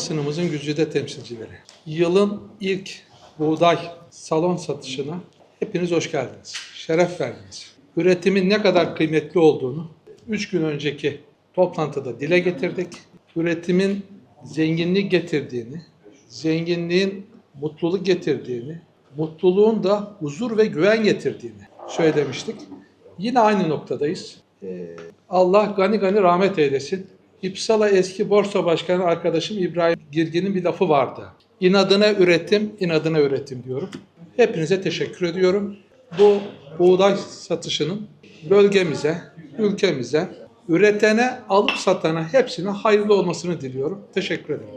Basınımızın güzide temsilcileri. Yılın ilk buğday salon satışına hepiniz hoş geldiniz. Şeref verdiniz. Üretimin ne kadar kıymetli olduğunu 3 gün önceki toplantıda dile getirdik. Üretimin zenginlik getirdiğini, zenginliğin mutluluk getirdiğini, mutluluğun da huzur ve güven getirdiğini söylemiştik. Yine aynı noktadayız. Ee, Allah gani gani rahmet eylesin. İpsala eski borsa başkanı arkadaşım İbrahim Girgin'in bir lafı vardı. İnadına üretim, inadına üretim diyorum. Hepinize teşekkür ediyorum. Bu buğday satışının bölgemize, ülkemize, üretene, alıp satana hepsine hayırlı olmasını diliyorum. Teşekkür ederim.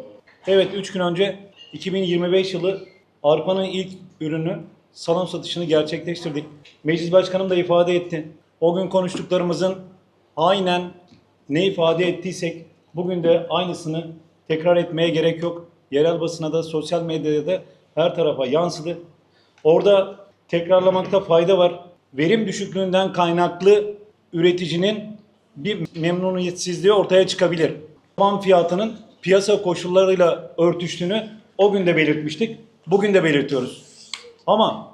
Evet 3 gün önce 2025 yılı arpanın ilk ürünü salon satışını gerçekleştirdik. Meclis Başkanım da ifade etti. O gün konuştuklarımızın aynen ne ifade ettiysek bugün de aynısını tekrar etmeye gerek yok. Yerel basına da sosyal medyada da her tarafa yansıdı. Orada tekrarlamakta fayda var. Verim düşüklüğünden kaynaklı üreticinin bir memnuniyetsizliği ortaya çıkabilir. Taban fiyatının piyasa koşullarıyla örtüştüğünü o gün de belirtmiştik. Bugün de belirtiyoruz. Ama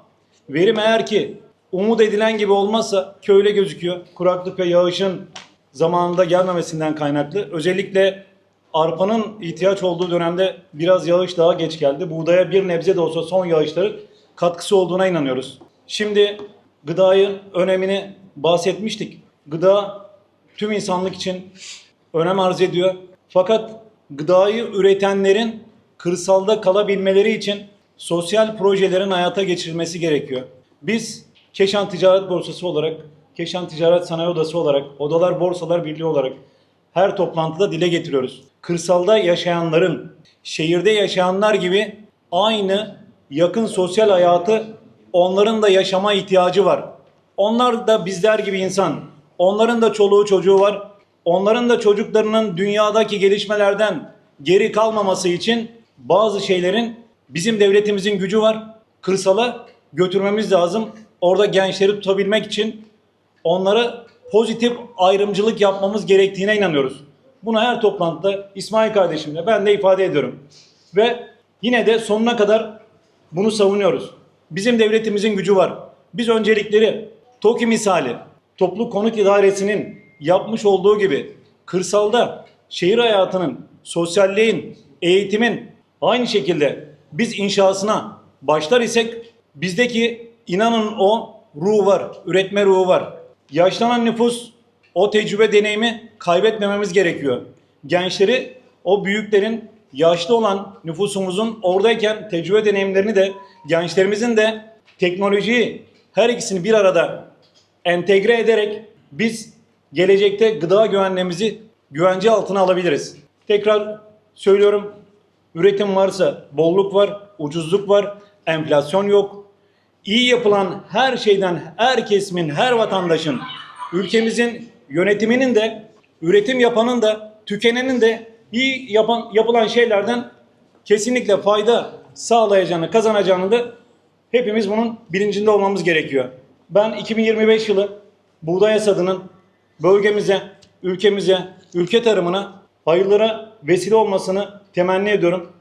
verim eğer ki umut edilen gibi olmazsa ki öyle gözüküyor. Kuraklık ve yağışın zamanında gelmemesinden kaynaklı. Özellikle arpanın ihtiyaç olduğu dönemde biraz yağış daha geç geldi. Buğdaya bir nebze de olsa son yağışların katkısı olduğuna inanıyoruz. Şimdi gıdayın önemini bahsetmiştik. Gıda tüm insanlık için önem arz ediyor. Fakat gıdayı üretenlerin kırsalda kalabilmeleri için sosyal projelerin hayata geçirilmesi gerekiyor. Biz Keşan Ticaret Borsası olarak, Keşan Ticaret Sanayi Odası olarak, Odalar Borsalar Birliği olarak her toplantıda dile getiriyoruz. Kırsalda yaşayanların, şehirde yaşayanlar gibi aynı yakın sosyal hayatı onların da yaşama ihtiyacı var. Onlar da bizler gibi insan. Onların da çoluğu çocuğu var. Onların da çocuklarının dünyadaki gelişmelerden geri kalmaması için bazı şeylerin bizim devletimizin gücü var. Kırsala götürmemiz lazım. Orada gençleri tutabilmek için onlara pozitif ayrımcılık yapmamız gerektiğine inanıyoruz. Bunu her toplantıda İsmail kardeşimle ben de ifade ediyorum. Ve yine de sonuna kadar bunu savunuyoruz. Bizim devletimizin gücü var. Biz öncelikleri TOKİ misali toplu konut idaresinin yapmış olduğu gibi kırsalda şehir hayatının, sosyalliğin, eğitimin aynı şekilde biz inşasına başlar isek bizdeki inanın o ruh var, üretme ruhu var. Yaşlanan nüfus o tecrübe deneyimi kaybetmememiz gerekiyor. Gençleri o büyüklerin yaşlı olan nüfusumuzun oradayken tecrübe deneyimlerini de gençlerimizin de teknolojiyi her ikisini bir arada entegre ederek biz gelecekte gıda güvenliğimizi güvence altına alabiliriz. Tekrar söylüyorum üretim varsa bolluk var, ucuzluk var, enflasyon yok. İyi yapılan her şeyden her kesimin, her vatandaşın, ülkemizin yönetiminin de, üretim yapanın da, tükenenin de iyi yapan, yapılan şeylerden kesinlikle fayda sağlayacağını, kazanacağını da hepimiz bunun bilincinde olmamız gerekiyor. Ben 2025 yılı buğday hasadının bölgemize, ülkemize, ülke tarımına hayırlara vesile olmasını temenni ediyorum.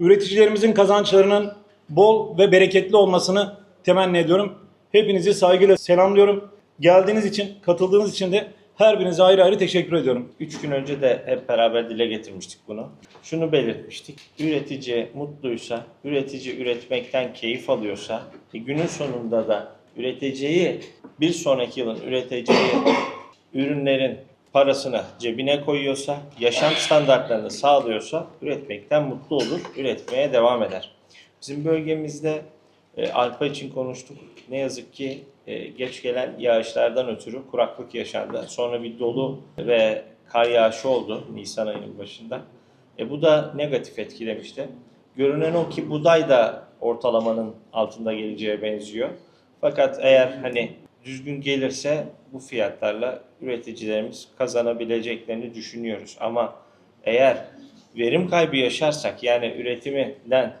Üreticilerimizin kazançlarının bol ve bereketli olmasını temenni ediyorum. Hepinizi saygıyla selamlıyorum. Geldiğiniz için, katıldığınız için de her birinize ayrı ayrı teşekkür ediyorum. Üç gün önce de hep beraber dile getirmiştik bunu. Şunu belirtmiştik. Üretici mutluysa, üretici üretmekten keyif alıyorsa, e, günün sonunda da üreteceği, bir sonraki yılın üreteceği ürünlerin parasını cebine koyuyorsa, yaşam standartlarını sağlıyorsa üretmekten mutlu olur, üretmeye devam eder. Bizim bölgemizde e, arpa için konuştuk. Ne yazık ki e, geç gelen yağışlardan ötürü kuraklık yaşandı. Sonra bir dolu ve kar yağışı oldu Nisan ayının başında. E, bu da negatif etkilemişti. Görünen o ki buğday da ortalamanın altında geleceğe benziyor. Fakat eğer hani düzgün gelirse bu fiyatlarla üreticilerimiz kazanabileceklerini düşünüyoruz. Ama eğer verim kaybı yaşarsak yani üretiminden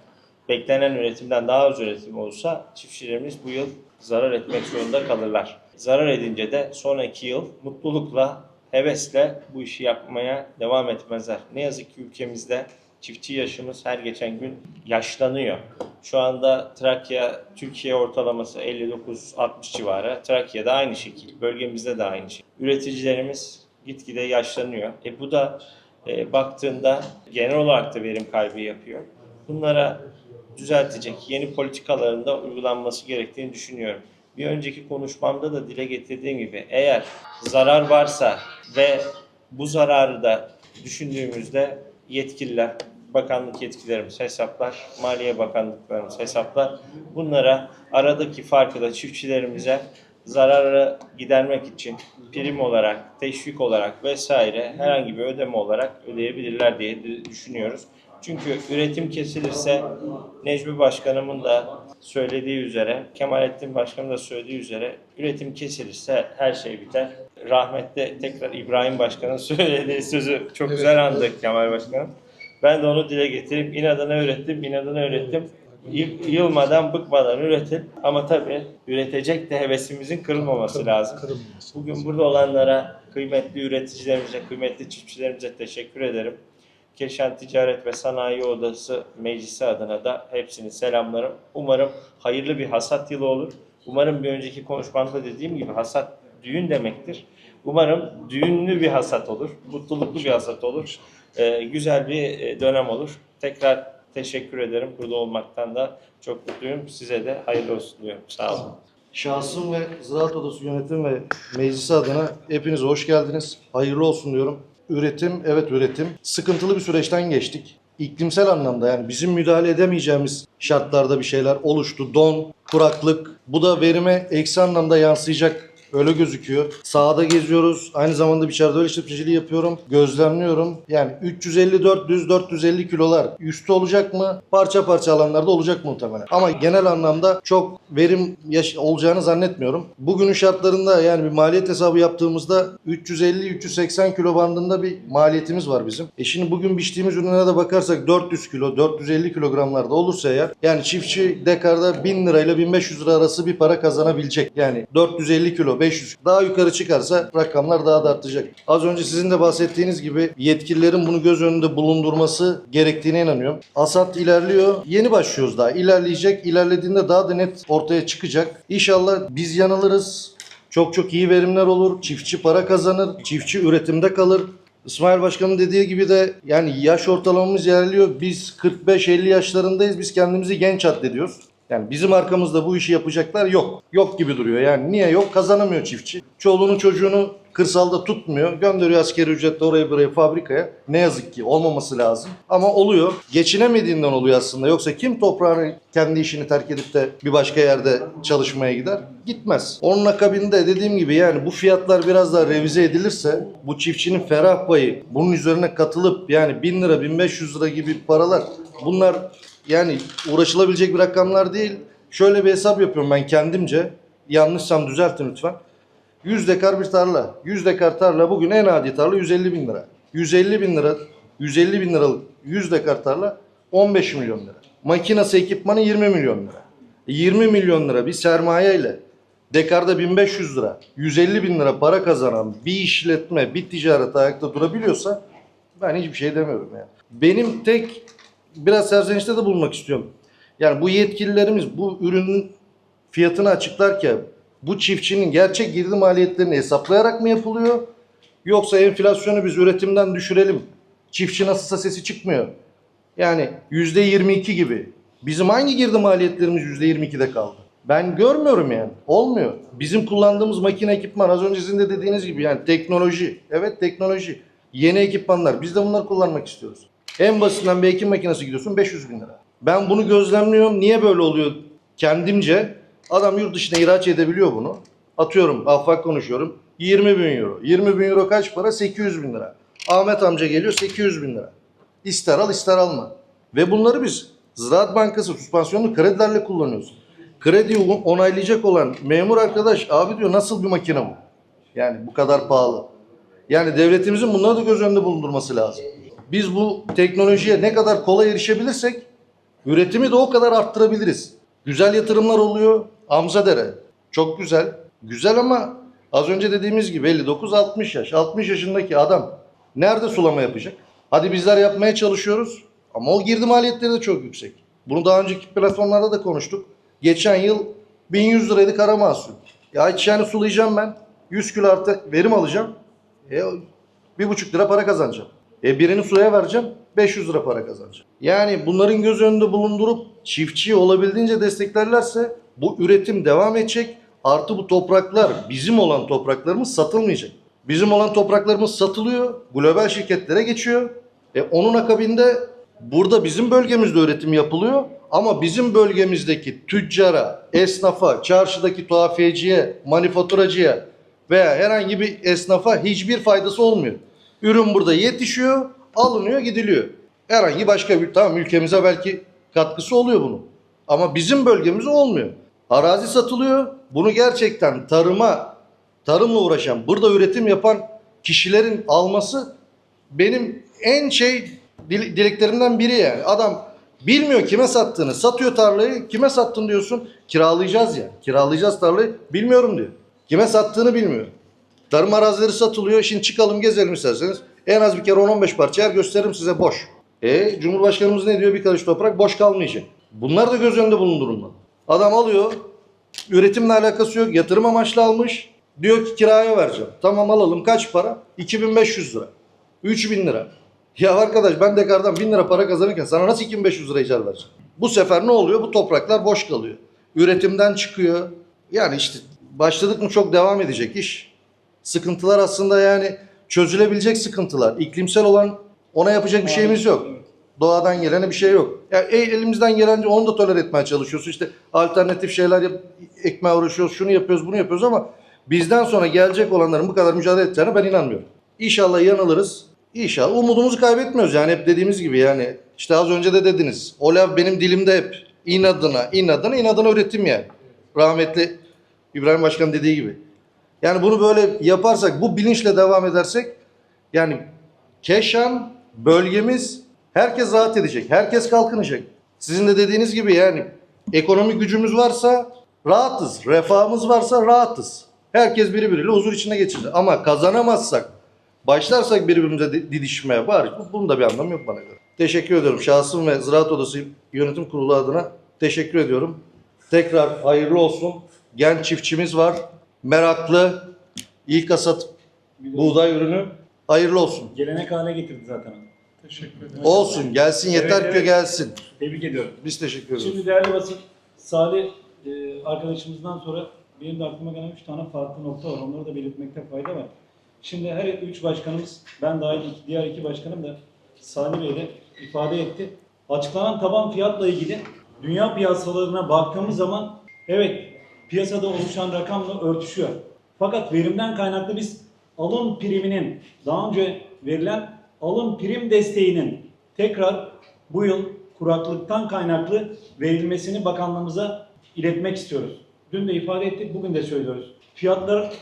beklenen üretimden daha az üretim olursa çiftçilerimiz bu yıl zarar etmek zorunda kalırlar. Zarar edince de sonraki yıl mutlulukla hevesle bu işi yapmaya devam etmezler. Ne yazık ki ülkemizde çiftçi yaşımız her geçen gün yaşlanıyor. Şu anda Trakya, Türkiye ortalaması 59-60 civarı. Trakya'da aynı şekil, bölgemizde de aynı şekil. Üreticilerimiz gitgide yaşlanıyor. E bu da e, baktığında genel olarak da verim kaybı yapıyor. Bunlara düzeltecek yeni politikalarında uygulanması gerektiğini düşünüyorum. Bir önceki konuşmamda da dile getirdiğim gibi eğer zarar varsa ve bu zararı da düşündüğümüzde yetkililer, bakanlık yetkilerimiz hesaplar, Maliye Bakanlıklarımız hesaplar. Bunlara aradaki farkı da çiftçilerimize zararı gidermek için prim olarak, teşvik olarak vesaire herhangi bir ödeme olarak ödeyebilirler diye düşünüyoruz. Çünkü üretim kesilirse Necmi Başkanımın da söylediği üzere, Kemalettin Başkanım da söylediği üzere üretim kesilirse her şey biter. Rahmetli tekrar İbrahim Başkan'ın söylediği sözü çok Evet. güzel andı Kemal Başkanım. Ben de onu dile getirip inadına ürettim, inadına ürettim. Yılmadan, bıkmadan üretin. Ama tabii üretecek de hevesimizin kırılmaması lazım. Bugün burada olanlara, kıymetli üreticilerimize, kıymetli çiftçilerimize teşekkür ederim. Keşan Ticaret ve Sanayi Odası Meclisi adına da hepsini selamlarım. Umarım hayırlı bir hasat yılı olur. Umarım bir önceki konuşmamda dediğim gibi hasat düğün demektir. Umarım düğünlü bir hasat olur, mutluluklu bir hasat olur. Ee, güzel bir e, dönem olur. Tekrar teşekkür ederim. Burada olmaktan da çok mutluyum. Size de hayırlı olsun diyorum. Sağ olun. Şahsım ve Ziraat Odası Yönetim ve Meclisi adına hepinize hoş geldiniz. Hayırlı olsun diyorum. Üretim, evet üretim. Sıkıntılı bir süreçten geçtik. İklimsel anlamda yani bizim müdahale edemeyeceğimiz şartlarda bir şeyler oluştu. Don, kuraklık. Bu da verime eksi anlamda yansıyacak Öyle gözüküyor. Sahada geziyoruz. Aynı zamanda içeride öyle işletmeciliği yapıyorum. Gözlemliyorum. Yani 350-400-450 kilolar üstü olacak mı? Parça parça alanlarda olacak muhtemelen. Ama genel anlamda çok verim olacağını zannetmiyorum. Bugünün şartlarında yani bir maliyet hesabı yaptığımızda 350-380 kilo bandında bir maliyetimiz var bizim. E şimdi bugün biçtiğimiz ürünlere de bakarsak 400 kilo, 450 kilogramlarda olursa eğer yani çiftçi dekarda 1000 lirayla 1500 lira arası bir para kazanabilecek. Yani 450 kilo, 500 daha yukarı çıkarsa rakamlar daha da artacak. Az önce sizin de bahsettiğiniz gibi yetkililerin bunu göz önünde bulundurması gerektiğine inanıyorum. Asat ilerliyor. Yeni başlıyoruz daha. İlerleyecek. İlerlediğinde daha da net ortaya çıkacak. İnşallah biz yanılırız. Çok çok iyi verimler olur. Çiftçi para kazanır. Çiftçi üretimde kalır. İsmail Başkan'ın dediği gibi de yani yaş ortalamamız ilerliyor. Biz 45-50 yaşlarındayız. Biz kendimizi genç addediyoruz. Yani bizim arkamızda bu işi yapacaklar yok. Yok gibi duruyor. Yani niye yok? Kazanamıyor çiftçi. Çoluğunu çocuğunu kırsalda tutmuyor. Gönderiyor askeri ücretle oraya buraya fabrikaya. Ne yazık ki olmaması lazım. Ama oluyor. Geçinemediğinden oluyor aslında. Yoksa kim toprağını kendi işini terk edip de bir başka yerde çalışmaya gider? Gitmez. Onun akabinde dediğim gibi yani bu fiyatlar biraz daha revize edilirse bu çiftçinin ferah payı bunun üzerine katılıp yani 1000 lira 1500 lira gibi paralar bunlar yani uğraşılabilecek bir rakamlar değil. Şöyle bir hesap yapıyorum ben kendimce. Yanlışsam düzeltin lütfen. 100 dekar bir tarla. 100 dekar tarla bugün en adi tarla 150 bin lira. 150 bin lira, 150 bin liralık 100 dekar tarla 15 milyon lira. Makinası ekipmanı 20 milyon lira. 20 milyon lira bir sermaye ile dekarda 1500 lira, 150 bin lira para kazanan bir işletme, bir ticaret ayakta durabiliyorsa ben hiçbir şey demiyorum yani. Benim tek biraz serzenişte de bulunmak istiyorum. Yani bu yetkililerimiz bu ürünün fiyatını açıklarken bu çiftçinin gerçek girdi maliyetlerini hesaplayarak mı yapılıyor? Yoksa enflasyonu biz üretimden düşürelim. Çiftçi nasılsa sesi çıkmıyor. Yani %22 gibi. Bizim hangi girdi maliyetlerimiz %22'de kaldı? Ben görmüyorum yani. Olmuyor. Bizim kullandığımız makine ekipman az önce sizin de dediğiniz gibi yani teknoloji. Evet teknoloji. Yeni ekipmanlar. Biz de bunları kullanmak istiyoruz. En basitinden bir ekim makinesi gidiyorsun 500 bin lira. Ben bunu gözlemliyorum. Niye böyle oluyor? Kendimce adam yurt dışına ihraç edebiliyor bunu. Atıyorum affak konuşuyorum. 20 bin euro. 20 bin euro kaç para? 800 bin lira. Ahmet amca geliyor 800 bin lira. İster al ister alma. Ve bunları biz Ziraat Bankası süspansiyonlu kredilerle kullanıyoruz. Krediyi onaylayacak olan memur arkadaş abi diyor nasıl bir makine bu? Yani bu kadar pahalı. Yani devletimizin bunları da göz önünde bulundurması lazım. Biz bu teknolojiye ne kadar kolay erişebilirsek üretimi de o kadar arttırabiliriz. Güzel yatırımlar oluyor. Amzadere çok güzel. Güzel ama Az önce dediğimiz gibi 59-60 yaş. 60 yaşındaki adam nerede sulama yapacak? Hadi bizler yapmaya çalışıyoruz ama o girdi maliyetleri de çok yüksek. Bunu daha önceki platformlarda da konuştuk. Geçen yıl 1100 liraydı kara mahsul. Ya hiç yani sulayacağım ben. 100 kilo artı verim alacağım. E, bir buçuk lira para kazanacağım. E birini suya vereceğim. 500 lira para kazanacağım. Yani bunların göz önünde bulundurup çiftçiyi olabildiğince desteklerlerse bu üretim devam edecek. Artı bu topraklar bizim olan topraklarımız satılmayacak. Bizim olan topraklarımız satılıyor. Global şirketlere geçiyor. E onun akabinde burada bizim bölgemizde üretim yapılıyor. Ama bizim bölgemizdeki tüccara, esnafa, çarşıdaki tuhafiyeciye, manifaturacıya veya herhangi bir esnafa hiçbir faydası olmuyor. Ürün burada yetişiyor, alınıyor, gidiliyor. Herhangi başka bir tamam ülkemize belki katkısı oluyor bunun. Ama bizim bölgemizde olmuyor. Arazi satılıyor. Bunu gerçekten tarıma, tarımla uğraşan, burada üretim yapan kişilerin alması benim en şey dil- dileklerimden biri yani. Adam bilmiyor kime sattığını. Satıyor tarlayı. Kime sattın diyorsun. Kiralayacağız ya. Kiralayacağız tarlayı. Bilmiyorum diyor. Kime sattığını bilmiyor. Tarım arazileri satılıyor. Şimdi çıkalım gezelim isterseniz. En az bir kere 10-15 parça yer gösteririm size boş. E Cumhurbaşkanımız ne diyor? Bir karış toprak boş kalmayacak. Bunlar da göz önünde bulundurulmalı. Adam alıyor. Üretimle alakası yok. Yatırım amaçlı almış. Diyor ki kiraya vereceğim. Tamam alalım. Kaç para? 2500 lira. 3000 lira. Ya arkadaş ben dekardan 1000 lira para kazanırken sana nasıl 2500 lira icar vereceğim? Bu sefer ne oluyor? Bu topraklar boş kalıyor. Üretimden çıkıyor. Yani işte başladık mı çok devam edecek iş. Sıkıntılar aslında yani çözülebilecek sıkıntılar. İklimsel olan ona yapacak bir şeyimiz yok. Doğadan gelene bir şey yok. Yani e- elimizden gelince onu da toler etmeye çalışıyoruz. İşte alternatif şeyler yap, ekmeğe uğraşıyoruz, şunu yapıyoruz, bunu yapıyoruz ama bizden sonra gelecek olanların bu kadar mücadele edeceğine ben inanmıyorum. İnşallah yanılırız. İnşallah umudumuzu kaybetmiyoruz. Yani hep dediğimiz gibi yani işte az önce de dediniz. O laf benim dilimde hep. İnadına, inadına, inadına üretim yani. Rahmetli İbrahim Başkan dediği gibi. Yani bunu böyle yaparsak, bu bilinçle devam edersek yani Keşan bölgemiz herkes rahat edecek. Herkes kalkınacak. Sizin de dediğiniz gibi yani ekonomik gücümüz varsa rahatız. Refahımız varsa rahatız. Herkes birbiriyle huzur içinde geçirir. Ama kazanamazsak, başlarsak birbirimize di- didişmeye var. Bunun da bir anlamı yok bana göre. Teşekkür ediyorum. Şahsım ve Ziraat Odası Yönetim Kurulu adına teşekkür ediyorum. Tekrar hayırlı olsun. Genç çiftçimiz var. Meraklı. İlk hasat buğday ürünü. Hayırlı olsun. Gelenek hale getirdi zaten. Teşekkür ederim. Olsun gelsin yeter Evet, ki evet. gelsin. Tebrik ediyorum. Biz teşekkür ediyoruz. Şimdi değerli basın, Salih e, arkadaşımızdan sonra benim de aklıma gelen üç tane farklı nokta var. Onları da belirtmekte fayda var. Şimdi her üç başkanımız, ben dahil iki- diğer iki başkanım da Salih Bey de ifade etti. Açıklanan taban fiyatla ilgili dünya piyasalarına baktığımız zaman evet piyasada oluşan rakamla örtüşüyor. Fakat verimden kaynaklı biz alım priminin daha önce verilen alım prim desteğinin tekrar bu yıl kuraklıktan kaynaklı verilmesini bakanlığımıza iletmek istiyoruz. Dün de ifade ettik, bugün de söylüyoruz. Fiyatlar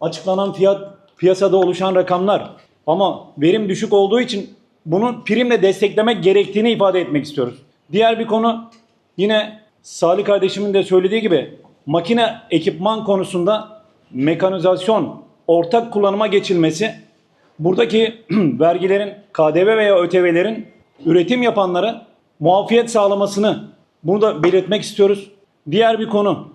açıklanan fiyat piyasada oluşan rakamlar ama verim düşük olduğu için bunu primle desteklemek gerektiğini ifade etmek istiyoruz. Diğer bir konu yine Salih kardeşimin de söylediği gibi makine ekipman konusunda mekanizasyon ortak kullanıma geçilmesi buradaki vergilerin KDV veya ÖTV'lerin üretim yapanlara muafiyet sağlamasını bunu da belirtmek istiyoruz. Diğer bir konu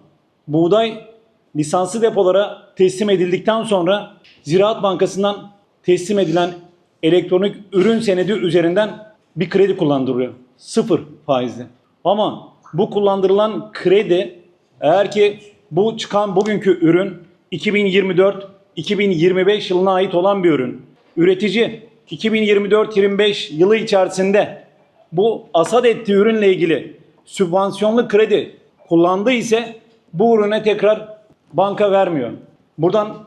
buğday lisanslı depolara teslim edildikten sonra Ziraat Bankası'ndan teslim edilen elektronik ürün senedi üzerinden bir kredi kullandırılıyor. Sıfır faizli. Ama bu kullandırılan kredi eğer ki bu çıkan bugünkü ürün 2024-2025 yılına ait olan bir ürün. Üretici 2024-25 yılı içerisinde bu asat ettiği ürünle ilgili sübvansiyonlu kredi kullandığı ise bu ürüne tekrar banka vermiyor. Buradan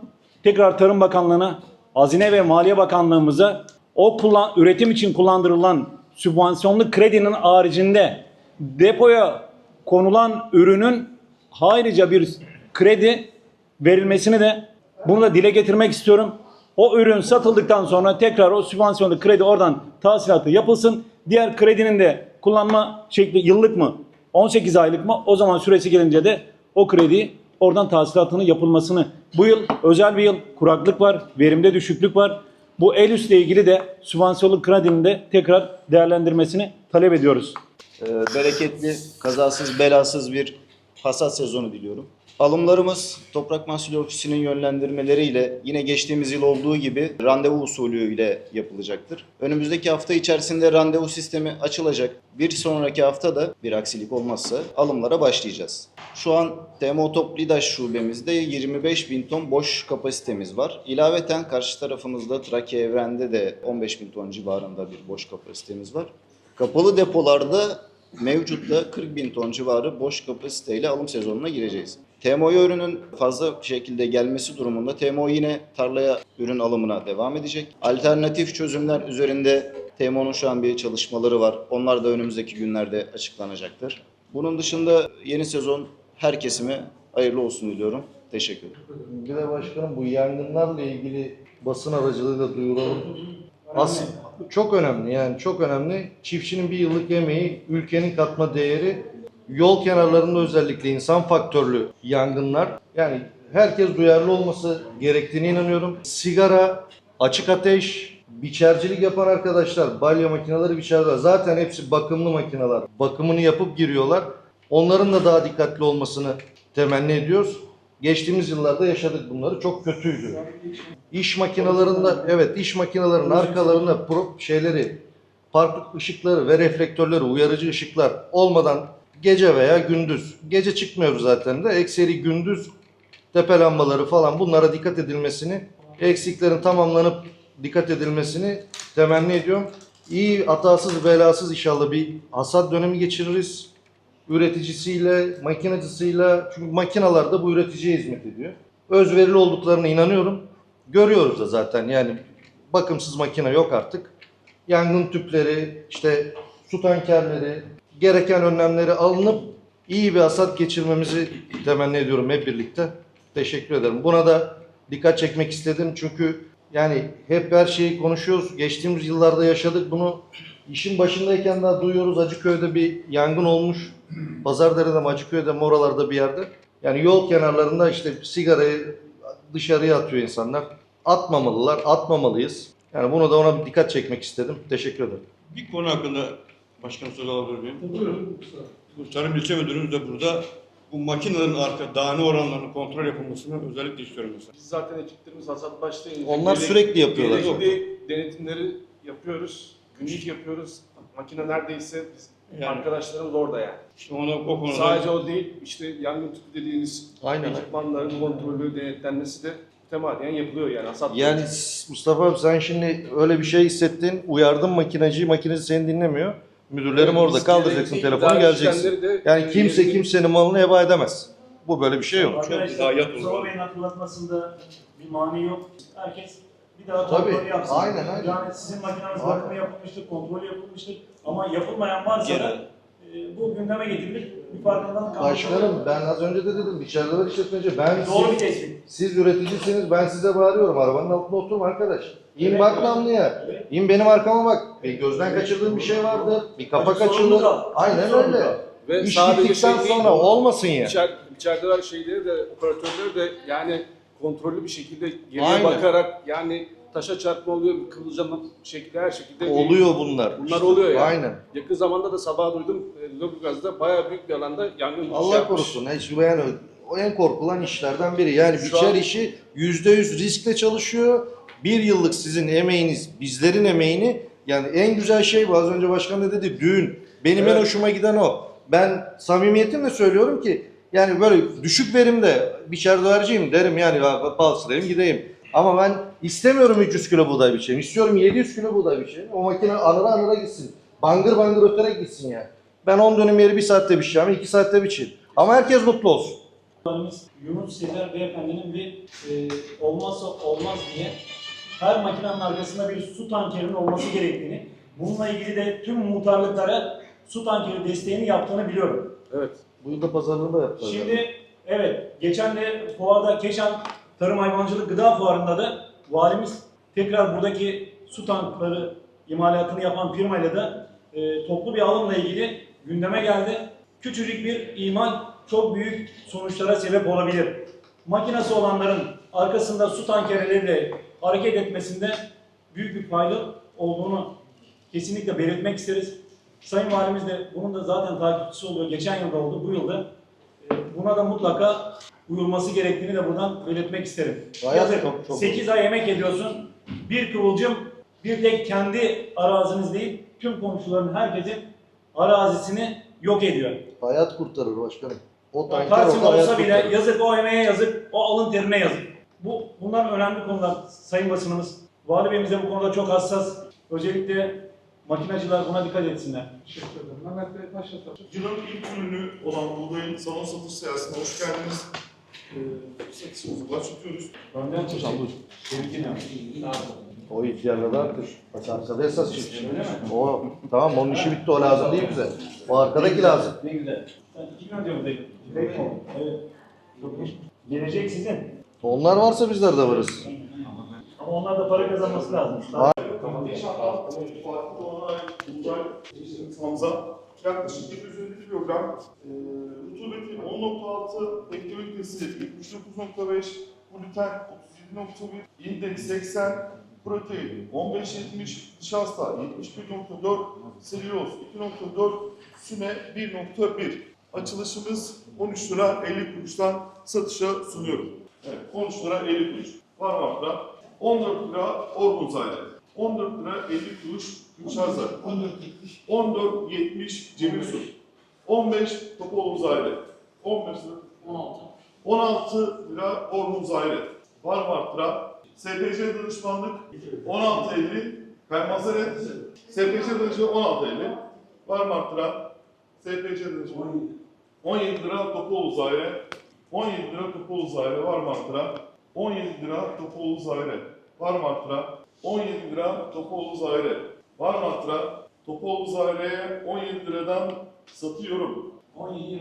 tekrar Tarım Bakanlığı'na, Hazine ve Maliye Bakanlığımıza o kullan, üretim için kullandırılan sübvansiyonlu kredinin haricinde depoya konulan ürünün ayrıca bir kredi verilmesini de bunu da dile getirmek istiyorum. O ürün satıldıktan sonra tekrar o sübvansiyonlu kredi oradan tahsilatı yapılsın. Diğer kredinin de kullanma şekli yıllık mı 18 aylık mı o zaman süresi gelince de o kredi oradan tahsilatının yapılmasını Bu yıl özel bir yıl. Kuraklık var, verimde düşüklük var. Bu el üstle ilgili de sübvansiyonlu kredinin de tekrar değerlendirmesini talep ediyoruz. Ee, bereketli, kazasız, belasız bir hasat sezonu diliyorum. Alımlarımız Toprak Mahsulü Ofisi'nin yönlendirmeleriyle yine geçtiğimiz yıl olduğu gibi randevu usulü ile yapılacaktır. Önümüzdeki hafta içerisinde randevu sistemi açılacak. Bir sonraki hafta da bir aksilik olmazsa alımlara başlayacağız. Şu an TMO Top Lidaş şubemizde 25 bin ton boş kapasitemiz var. İlaveten karşı tarafımızda Trakya Evren'de de 15 bin ton civarında bir boş kapasitemiz var. Kapalı depolarda mevcutta 40 bin ton civarı boş kapasiteyle alım sezonuna gireceğiz. TMO'ya ürünün fazla şekilde gelmesi durumunda TMO yine tarlaya ürün alımına devam edecek. Alternatif çözümler üzerinde TMO'nun şu an bir çalışmaları var. Onlar da önümüzdeki günlerde açıklanacaktır. Bunun dışında yeni sezon her kesime hayırlı olsun diliyorum. Teşekkür ederim. Bir de başkanım bu yangınlarla ilgili basın aracılığıyla duyuralım. As çok önemli yani çok önemli. Çiftçinin bir yıllık emeği, ülkenin katma değeri, yol kenarlarında özellikle insan faktörlü yangınlar. Yani herkes duyarlı olması gerektiğine inanıyorum. Sigara, açık ateş, biçercilik yapan arkadaşlar, balya makineleri biçerler. Zaten hepsi bakımlı makineler. Bakımını yapıp giriyorlar. Onların da daha dikkatli olmasını temenni ediyoruz. Geçtiğimiz yıllarda yaşadık bunları. Çok kötüydü. İş makinelerinde, evet iş makinelerinin arkalarında pro şeyleri, park ışıkları ve reflektörleri, uyarıcı ışıklar olmadan gece veya gündüz, gece çıkmıyoruz zaten de, ekseri gündüz tepe lambaları falan bunlara dikkat edilmesini, eksiklerin tamamlanıp dikkat edilmesini temenni ediyorum. İyi, hatasız, belasız inşallah bir hasat dönemi geçiririz üreticisiyle, makinecisiyle çünkü makinalar da bu üreticiye hizmet ediyor. Özverili olduklarına inanıyorum. Görüyoruz da zaten yani bakımsız makine yok artık. Yangın tüpleri, işte su tankerleri, gereken önlemleri alınıp iyi bir hasat geçirmemizi temenni ediyorum hep birlikte. Teşekkür ederim. Buna da dikkat çekmek istedim çünkü yani hep her şeyi konuşuyoruz. Geçtiğimiz yıllarda yaşadık bunu. İşin başındayken daha duyuyoruz Acıköy'de bir yangın olmuş. Pazardere'de mi Acıköy'de mi oralarda bir yerde. Yani yol kenarlarında işte sigarayı dışarıya atıyor insanlar. Atmamalılar, atmamalıyız. Yani bunu da ona bir dikkat çekmek istedim. Teşekkür ederim. Bir konu hakkında başkanım söz alabilir miyim? Buyurun. Bu Tarım İlçe Müdürümüz de burada bu makinelerin arka dağını oranlarını kontrol yapılmasını özellikle istiyorum mesela. Biz zaten ekiplerimiz hasat başlayınca Onlar sürekli yapıyorlar. gerekli denetimleri yapıyoruz. Günlük yapıyoruz. Makine neredeyse biz Yani. arkadaşlarımız orada yani. İşte ona, o konuda Sadece o değil, işte yangın tüpü dediğiniz Aynen. ekipmanların kontrolü, denetlenmesi de temadiyen yapılıyor yani. Hasat Yani Mustafa abi sen şimdi öyle bir şey hissettin. Uyardın makineciyi, makineci seni dinlemiyor. Müdürlerim orada Biz kaldıracaksın telefonu geleceksin. de, Yani kimse yerine- kimsenin malını heba edemez. Bu böyle bir şey yok. Arkadaşlar. Mustafa Bey'in hatırlatmasında bir mani yok. Herkes bir daha Tabii, kontrolü yapsın. aynen, aynen. Yani sizin makineniz Aynen. bakımı yapılmıştır, kontrolü yapılmıştır. Ama yapılmayan varsa da e, bu gündeme getirilir. Bir farkındalık Başkanım ben az önce de dedim içerideler işletmeci. Ben Doğru bir siz, tespit. siz üreticisiniz ben size bağırıyorum. Arabanın altında oturma arkadaş. İn Evet. bak namluya. İn benim arkama bak. Bir gözden kaçırdığın bir şey vardır. Bir Hadi sorumlu açılır. kal. Aynen Sorumlu öyle. Ve İş sadece bittikten şey değil, sonra olmasın ya. İçer, içerideler şeyleri de operatörleri de yani kontrollü bir şekilde geriye Aynen. bakarak yani taşa çarpma oluyor, kıvılcama şekilde her şekilde Oluyor bunlar. Bunlar oluyor yani. Aynen. Yakın zamanda da sabah duydum e, Lüleburgaz'da bayağı büyük bir alanda yangın Allah yapmış. korusun. Hiç yani o en korkulan işlerden biri. Yani Şu biçer an- işi yüzde yüz riskle çalışıyor. Bir yıllık sizin emeğiniz, bizlerin emeğini yani en güzel şey bu. Az önce başkan da dedi düğün. Benim en Evet. hoşuma giden o. Ben samimiyetimle söylüyorum ki yani böyle düşük verimde biçer döverciyim derim yani bal sırayım gideyim. Ama ben istemiyorum 300 kilo buğday biçeyim. İstiyorum 700 kilo buğday biçeyim. O makine anıra anıra gitsin. Bangır bangır öterek gitsin yani. Ben 10 dönüm yeri bir saatte biçeceğim, 2 saatte biçeyim. Ama herkes mutlu olsun. Yunus Sezer Beyefendinin bir e, olmazsa olmaz diye her makinenin arkasında bir su tankerinin olması gerektiğini, bununla ilgili de tüm muhtarlıklara su tankeri desteğini yaptığını biliyorum. Evet. Bu yılda pazarlığında yaptılar. Şimdi evet geçen de fuarda Keşan Tarım Hayvancılık Gıda Fuarı'nda da valimiz tekrar buradaki su tankları imalatını yapan firmayla da e, toplu bir alımla ilgili gündeme geldi. Küçücük bir imal çok büyük sonuçlara sebep olabilir. makinesi olanların arkasında su tankerleriyle hareket etmesinde büyük bir fayda olduğunu kesinlikle belirtmek isteriz. Sayın Valimiz de bunun da zaten takipçisi oluyor. Geçen yılda oldu, bu yılda. E, Buna da mutlaka uyulması gerektiğini de buradan belirtmek isterim. Yazık, çok- çok 8 ay emek ediyorsun. Bir kıvılcım bir tek kendi araziniz değil, tüm komşuların herkesin arazisini yok ediyor. Hayat kurtarır başkanım. O tanker orada hayat olsa bile kurtarır. yazık o emeğe yazık, o alın terine yazık. Bu bunlar önemli konular sayın basınımız. Vali Bey'imiz de bu konuda çok hassas. Özellikle makinacılar buna dikkat etsinler. Teşekkür ederim. Mehmet Bey başlatalım. Yılın ilk ürünü olan buğdayın salon satış seansına hoş geldiniz. Ee, satışımızı başlatıyoruz. Önden çekin. O ihtiyarla da artık. Bak arkada esas çiftçi. O tamam onun işi bitti o lazım değil bize. O arkadaki lazım. Ne güzel. Sen iki gün önce buradayım. Evet. Gelecek sizin. Onlar varsa bizler de varız. Ama onlar da para kazanması lazım. İnşallah farklı olana ait buğday. Yaklaşık 750 kilogram. E, rutubeti 10.6, hektolitresi 79.5, gluten 37.1, indeks 80, protein 15.70, nişasta 71.4, selüloz 2.4, süme 1.1. Açılışımız 13 lira 50 kuruştan satışa sunuyorum. Evet, 13 lira 50 kuruş. Parmakla 14 lira Orgun Zayre. 14 lira 50 kuruş Gülşah Zayre. 14.70 Cemil Su. 15 Topoğlu Zayre. 15 lira 16. 16 lira Orgun Zayre. Var mı arttıra? SPC danışmanlık 16.50 Kaymazlar et. SPC danışmanlık 16.50 Var mı arttıra? SPC danışmanlık 17 lira Topoğlu Zayre. 17 lira Topoğlu Zayre var mı arttıra? 17 lira Topoğlu Zayre. Var mı arttıra? 17 lira Topoğlu Zayre. Var mı arttıra? Topoğlu Zaire'ye 17 liradan satıyorum. 17-25.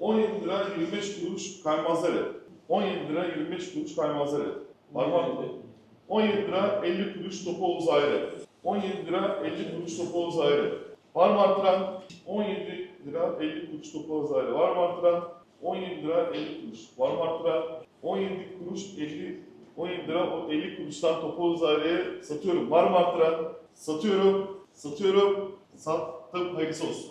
17 lira 25 kuruş kaymazları. 17 lira 25 kuruş kaymazları. Var mı arttıra? 17 lira 50 kuruş Topoğlu Zahire. 17 lira 50 kuruş Topoğlu Zahire. Var mı arttıran? 17 lira 50 kuruş Topoğlu Zahire. Var mı arttıran? 17 lira 50 kuruş. Var mı arttıran? 17 kuruş 50 17 lira o 50 kuruştan Topoğlu Zahire'ye satıyorum. Var mı arttıran? Satıyorum. Satıyorum. Sattım. Hayırlısı olsun.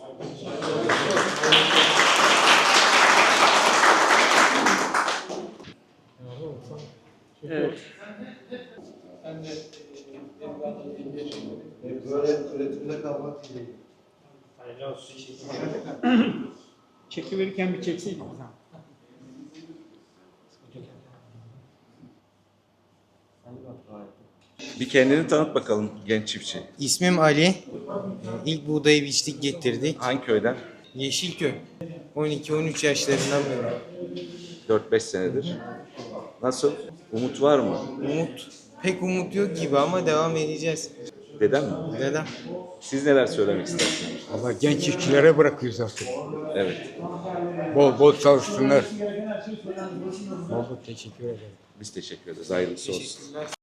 Evet. Ben de çektim. Böyle üretimde kalmak iyi. Çekiverirken bir çekseydik. Bir kendini tanıt bakalım genç çiftçi. İsmim Ali. Ee, İlk buğdayı biçtik getirdik. Hangi köyden? Yeşilköy. 12-13 yaşlarından beri. 4-5 senedir. Nasıl? Umut var mı? Umut. Pek umut yok gibi ama devam edeceğiz. Dedem mi? Neden? Siz neler söylemek istersiniz? Allah genç çiftçilere bırakıyoruz artık. Evet. Bol bol çalışsınlar. Bol bol teşekkür ederim. Biz teşekkür ederiz. Hayırlısı olsun.